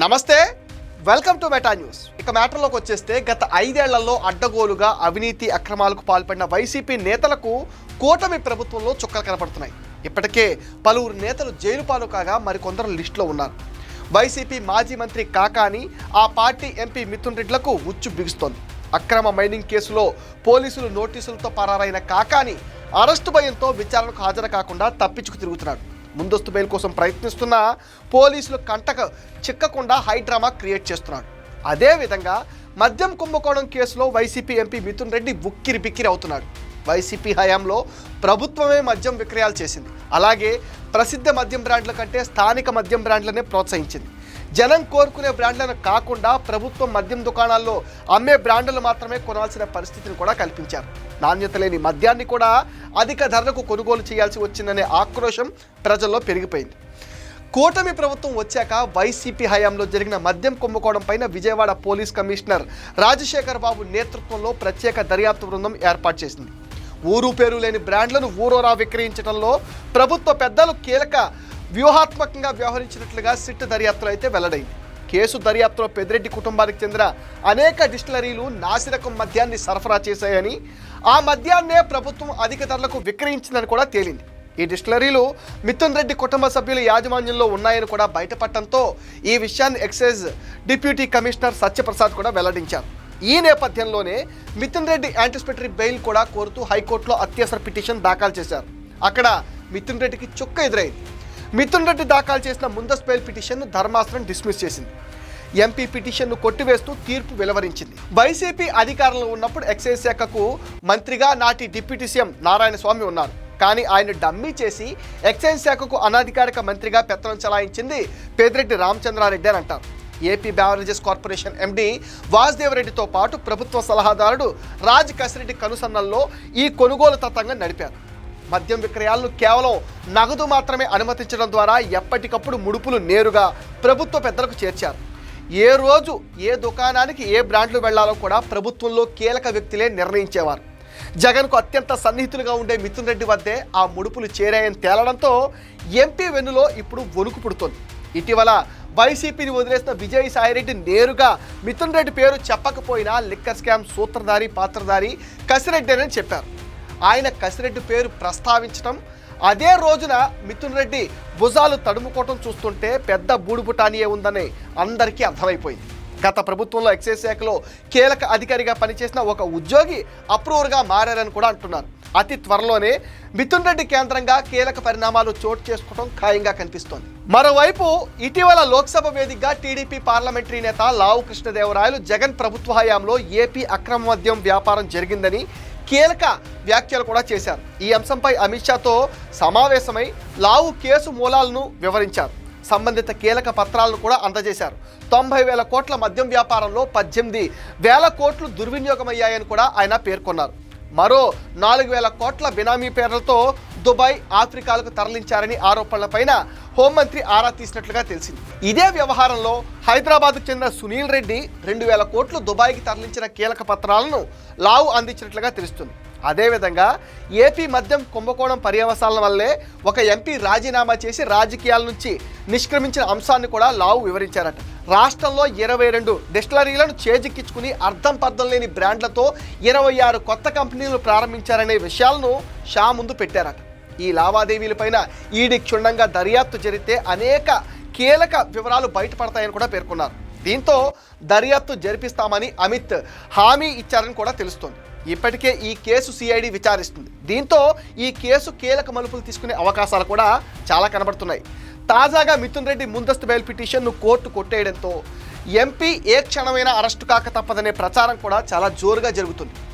నమస్తే welcome to meta news ఇక మ్యాటర్లోకి వచ్చేస్తే గత ఐదేళ్ళలో అడ్డగోలుగా అవినీతి అక్రమాలకు పాల్పడిన వైసీపీ నేతలకు కూటమి ప్రభుత్వంలో చుక్కలు కనపడుతున్నాయి. ఇప్పటికే పలువురు నేతలు జైలు పాలు కాగా మరికొందరు లిస్టులో ఉన్నారు. వైసీపీ మాజీ మంత్రి కాకాని ఆ పార్టీ ఎంపీ మిథున్ రెడ్లకు ఉచ్చు బిగుస్తోంది. అక్రమ మైనింగ్ కేసులో పోలీసులు నోటీసులతో పరారైన కాకాని అరెస్టు భయంతో విచారణకు హాజరు కాకుండా తప్పించుకు తిరుగుతున్నాడు. ముందస్తు బెయిల్ కోసం ప్రయత్నిస్తున్న పోలీసులు కంటక చిక్కకుండా హైడ్రామా క్రియేట్ చేస్తున్నాడు. అదేవిధంగా మద్యం కుంభకోణం కేసులో వైసీపీ ఎంపీ మిథున్ రెడ్డి ఉక్కిరి బిక్కిరి అవుతున్నాడు. వైసీపీ హయాంలో ప్రభుత్వమే మద్యం విక్రయాలు చేసింది. అలాగే ప్రసిద్ధ మద్యం బ్రాండ్ల కంటే స్థానిక మద్యం బ్రాండ్లనే ప్రోత్సహించింది. జనం కోరుకునే బ్రాండ్లను కాకుండా ప్రభుత్వం మద్యం దుకాణాల్లో అమ్మే బ్రాండ్లు మాత్రమే కొనాల్సిన పరిస్థితిని కూడా కల్పించారు. నాణ్యత లేని మద్యాన్ని కూడా అధిక ధరలకు కొనుగోలు చేయాల్సి వచ్చిందనే ఆక్రోశం ప్రజల్లో పెరిగిపోయింది. కూటమి ప్రభుత్వం వచ్చాక వైసీపీ హయాంలో జరిగిన మద్యం కుంభకోణం పైన విజయవాడ పోలీస్ కమిషనర్ రాజశేఖర్ బాబు నేతృత్వంలో ప్రత్యేక దర్యాప్తు బృందం ఏర్పాటు చేసింది. ఊరు పేరు లేని బ్రాండ్లను ఊరోరా విక్రయించడంలో ప్రభుత్వ పెద్దలు కీలక వ్యూహాత్మకంగా వ్యవహరించినట్లుగా సిట్ దర్యాప్తులో అయితే వెల్లడైంది. కేసు దర్యాప్తులో పెద్దిరెడ్డి కుటుంబానికి చెందిన అనేక డిస్టిలరీలు నాసిరకం మద్యాన్ని సరఫరా చేశాయని ఆ మద్యాన్నే ప్రభుత్వం అధిక ధరలకు విక్రయించిందని కూడా తేలింది. ఈ డిస్టిలరీలు మిథున్ రెడ్డి కుటుంబ సభ్యుల యాజమాన్యంలో ఉన్నాయని కూడా బయటపడటంతో ఈ విషయాన్ని ఎక్సైజ్ డిప్యూటీ కమిషనర్ సత్యప్రసాద్ కూడా వెల్లడించారు. ఈ నేపథ్యంలోనే మిథున్ రెడ్డి యాంటిసిపేటరీ బెయిల్ కూడా కోరుతూ హైకోర్టులో అత్యవసర పిటిషన్ దాఖలు చేశారు. అక్కడ మిథున్ రెడ్డికి చుక్క ఎదురైంది. మిథున్ రెడ్డి దాఖలు చేసిన ముందస్తు బెయిల్ పిటిషన్ను ధర్మాసనం డిస్మిస్ చేసింది. ఎంపీ పిటిషన్ను కొట్టివేస్తూ తీర్పు వెలువరించింది. వైసీపీ అధికారంలో ఉన్నప్పుడు ఎక్సైజ్ శాఖకు మంత్రిగా నాటి డిప్యూటీ సీఎం నారాయణ స్వామి ఉన్నారు. కానీ ఆయన డమ్మీ చేసి ఎక్సైజ్ శాఖకు అనధికారిక మంత్రిగా పెత్తనం చలాయించింది పేదిరెడ్డి రామచంద్రారెడ్డి అని అంటారు. ఏపీ బ్యావరేజెస్ కార్పొరేషన్ ఎండి వాసుదేవరెడ్డితో పాటు ప్రభుత్వ సలహాదారుడు రాజ్ కసిరెడ్డి కనుసన్నల్లో ఈ కొనుగోలు తతంగా నడిపారు. మద్యం విక్రయాలను కేవలం నగదు మాత్రమే అనుమతించడం ద్వారా ఎప్పటికప్పుడు ముడుపులు నేరుగా ప్రభుత్వ పెద్దలకు చేర్చారు. ఏ రోజు ఏ దుకాణానికి ఏ బ్రాండ్లు వెళ్ళాలో కూడా ప్రభుత్వంలో కీలక వ్యక్తులే నిర్ణయించేవారు. జగన్కు అత్యంత సన్నిహితులుగా ఉండే మిథున్ రెడ్డి వద్దే ఆ ముడుపులు చేరాయని తేలడంతో ఎంపీ వెన్నులో ఇప్పుడు వణుకు పుడుతోంది. ఇటీవల వైసీపీని వదిలేసిన విజయసాయిరెడ్డి నేరుగా మిథున్ రెడ్డి పేరు చెప్పకపోయినా లిక్కర్ స్కామ్ సూత్రధారి పాత్రధారి కసిరెడ్డి అని చెప్పారు. ఆయన కసిరెడ్డి పేరు ప్రస్తావించడం అదే రోజున మిథున్ రెడ్డి భుజాలు తడుముకోవటం చూస్తుంటే పెద్ద బూడుబుటానియే ఉందని అందరికీ అర్థమైపోయింది. గత ప్రభుత్వంలో ఎక్సైజ్ శాఖలో కీలక అధికారిగా పనిచేసిన ఒక ఉద్యోగి అప్రూవర్గా మారారని కూడా అంటున్నారు. అతి త్వరలోనే మిథున్ రెడ్డి కేంద్రంగా కీలక పరిణామాలు చోటు చేసుకోవడం ఖాయంగా కనిపిస్తోంది. మరోవైపు ఇటీవల లోక్సభ వేదికగా టీడీపీ పార్లమెంటరీ నేత లావు కృష్ణదేవరాయలు జగన్ ప్రభుత్వ హయాంలో ఏపీ అక్రమ మద్యం వ్యాపారం జరిగిందని కీలక వ్యాఖ్యలు కూడా చేశారు. ఈ అంశంపై అమిత్ షాతో సమావేశమై లావు కేసు మూలాలను వివరించారు. సంబంధిత కీలక పత్రాలను కూడా అందజేశారు. తొంభై వేల కోట్ల మద్యం వ్యాపారంలో పద్దెనిమిది వేల కోట్లు దుర్వినియోగమయ్యాయని కూడా ఆయన పేర్కొన్నారు. మరో నాలుగు వేల కోట్ల బినామీ పేర్లతో దుబాయ్ ఆఫ్రికాలకు తరలించారని ఆరోపణలపైన హోంమంత్రి ఆరా తీసినట్లుగా తెలిసింది. ఇదే వ్యవహారంలో హైదరాబాద్కు చెందిన సునీల్ రెడ్డి రెండు వేల కోట్లు దుబాయ్కి తరలించిన కీలక పత్రాలను లావు అందించినట్లుగా తెలుస్తుంది. అదేవిధంగా ఏపీ మద్యం కుంభకోణం పర్యవసాల వల్లే ఒక ఎంపీ రాజీనామా చేసి రాజకీయాల నుంచి నిష్క్రమించిన అంశాన్ని కూడా లావు వివరించారట. రాష్ట్రంలో ఇరవై రెండు డిస్టిలరీలను చేజిక్కించుకుని అర్థం పర్థం లేని బ్రాండ్లతో ఇరవై ఆరు కొత్త కంపెనీలు ప్రారంభించారనే విషయాలను షా ముందు పెట్టారట. ఈ లావాదేవీలపైన ఈడీ క్షుణ్ణంగా దర్యాప్తు జరిగితే అనేక కీలక వివరాలు బయటపడతాయని కూడా పేర్కొన్నారు. దీంతో దర్యాప్తు జరిపిస్తామని అమిత్ హామీ ఇచ్చారని కూడా తెలుస్తోంది. ఇప్పటికే ఈ కేసు సిఐడి విచారిస్తుంది. దీంతో ఈ కేసు కీలక మలుపులు తీసుకునే అవకాశాలు కూడా చాలా కనబడుతున్నాయి. తాజాగా మిథున్ రెడ్డి ముందస్తు బెయిల్ పిటిషన్ను కోర్టు కొట్టేయడంతో ఎంపీ ఏ క్షణమైనా అరెస్టు కాక తప్పదనే ప్రచారం కూడా చాలా జోరుగా జరుగుతుంది.